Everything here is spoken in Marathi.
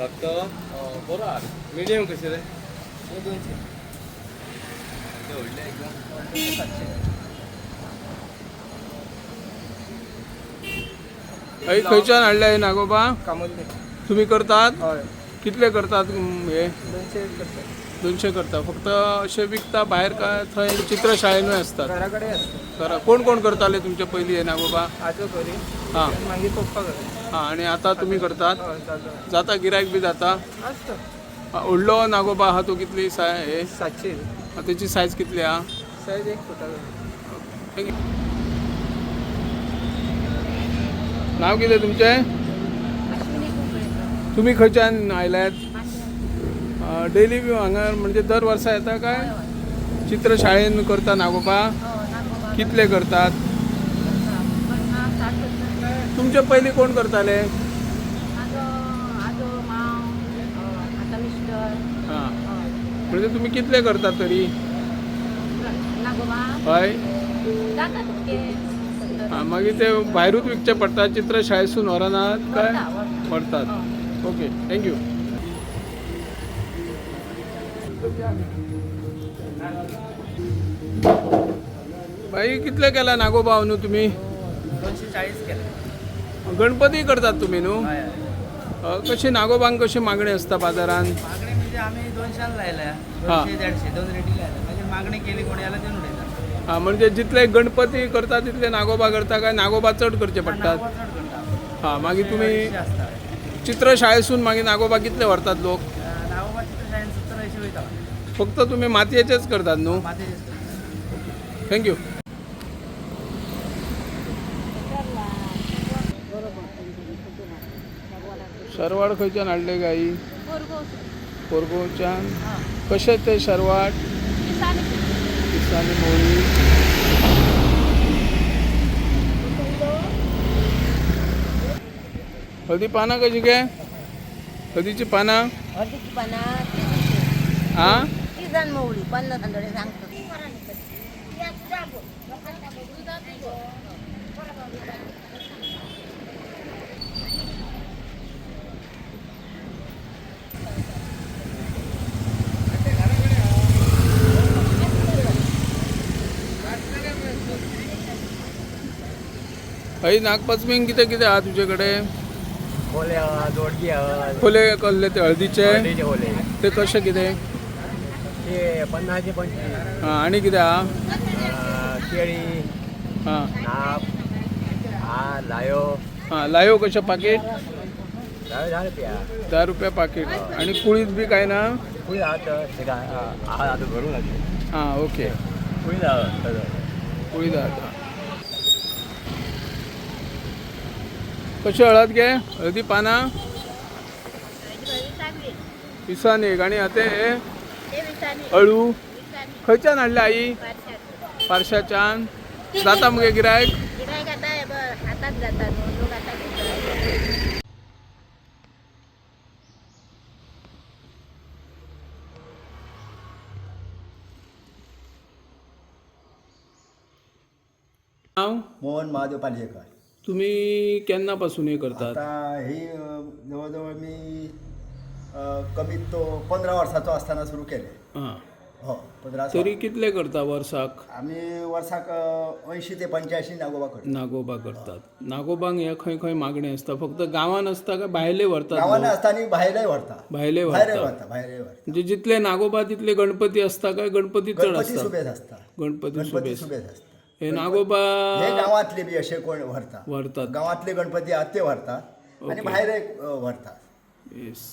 रक्त बरो मिडियम कशें रे हे दोनशे व्हडले एकदम सातशे खंयच्यान हाडले नागोबा कामोलने तुम्ही करतात? हय. कितले करतात हे? दोनशे करतात. दोनशे करता. फक्त असे विकता भायर काय थंय चित्रशाळेनूय असतात. असतं खरं कोण कोण करताले तुमचे पयलीं हे नागोबा? आजो करी हां. मागीर पप्पा हां आणि आता तुम्ही करतात? हय जाता. जाता? गिरायक बी जाता? आसता हा, व्हडलो नागोबा आहा तो कितली साय हे? सातशे. हा, त्याची सायज कितली हा? सायज एक फुटा. नाव कितें तुमचें? अश्विनी कुंकळेकर तुम्ही खंयच्यान आयल्यात. डेली हांगा म्हणजे दर वर्सा येता काय? चित्रशाळेन करता नागोबा? कितले करतात? तुमचे पयलीं कोण करताले? हां. म्हणजे तुम्ही कितले करतात तरी? हय. हां मागीर ते भायरूच विकचे पडटा चित्रशाळेसून व्हरनात काय? व्हरता, व्हरता. व्हरतात ओके थँक्यू बाई कितले केला नागोबा न्हू तुम्ही? दोनशे चाळीस केले गणपती करतात तुम्ही न्हू कशी नागोबांक कशी मागणी असता बाजारात? मागणी म्हणजे आम्ही दोनशान लायल्या. हा. दोनशे देडशे दोन रेटी लायल्या. मागीर मागणी केली कोणी आला उडयता हां म्हणजे जितले गणपती करता तितले नागोबा करता काय नागोबा चड करचे पडटात हां मागीर तुम्ही चित्रशाळेसून मागीर नागोबा कितले व्हरतात लोक अं, नागोबा चित्रशाळेन सत्तर अंयशीं वयता फक्त तुम्ही मातयेचेच करतात न्हू थँक्यू शरवाड खंयच्यान हाडले गाई. कोरगोवच्यान. हा. कशे ते दिसांनी मोळी. हळदी पानां कशी काय हळदीची पानां? हळदीची पाना. आ? ती जाण मवळी पन्नास तांदळे सांगतो. हय नागपंचमीक कितें कितें आहा तुजे कडेन होले आहा. दोडकी आहा खोले कसले ते हळदीचे ते कशे कितें ते पन्नासचे पंचवीस. हां आनी कितें? आहा अं, केळी हां. नाप हा लायो. हां लायो कशें पाकीट? लायो धा रुपया. धा रुपया पाकीट. आनी कुळीत बी काय ना? आहात आहा आता भरून लागली हां ओके. कुळी आहा कुळीत आहा कशी हळद गे हळदी पानां? विसान एक आनी आतां हे अळू. खंयच्यान हाडले आई? पारशाच्यान. जाता मुगे गिरायक. हांव मोहन महादेव पालयेकर तुम्ही केन्ना पासून हे करतात? आता ही जवळजवळ मी कमीत तो पंधरा वर्साचो असताना सुरू केले हां. हो तरी कितले करता वर्साक आम्ही वर्साक ऐंशी ते पंच्याऐंशी नागोबा करतो. नागोबा करतात. नागोबांक हे खंय खंय मागणी असता फक्त गांवान असता काय भायले व्हरतात गावानं लोक? असताना भायलाय व्हरता भायले व्हरतात व्हरता भायरे व्हरता म्हणजे जितले नागोबा तितले गणपती असता काय गणपती चड गणपती असता. सुबेज असता. गणपती गणपती सुबेज सुबेज असता. हे नागोबा हे गावातले बी असे कोण व्हरता व्हरतात गावातले गणपती आहात ते व्हरतात आणि ओके. भायरे अ, व्हरतात येस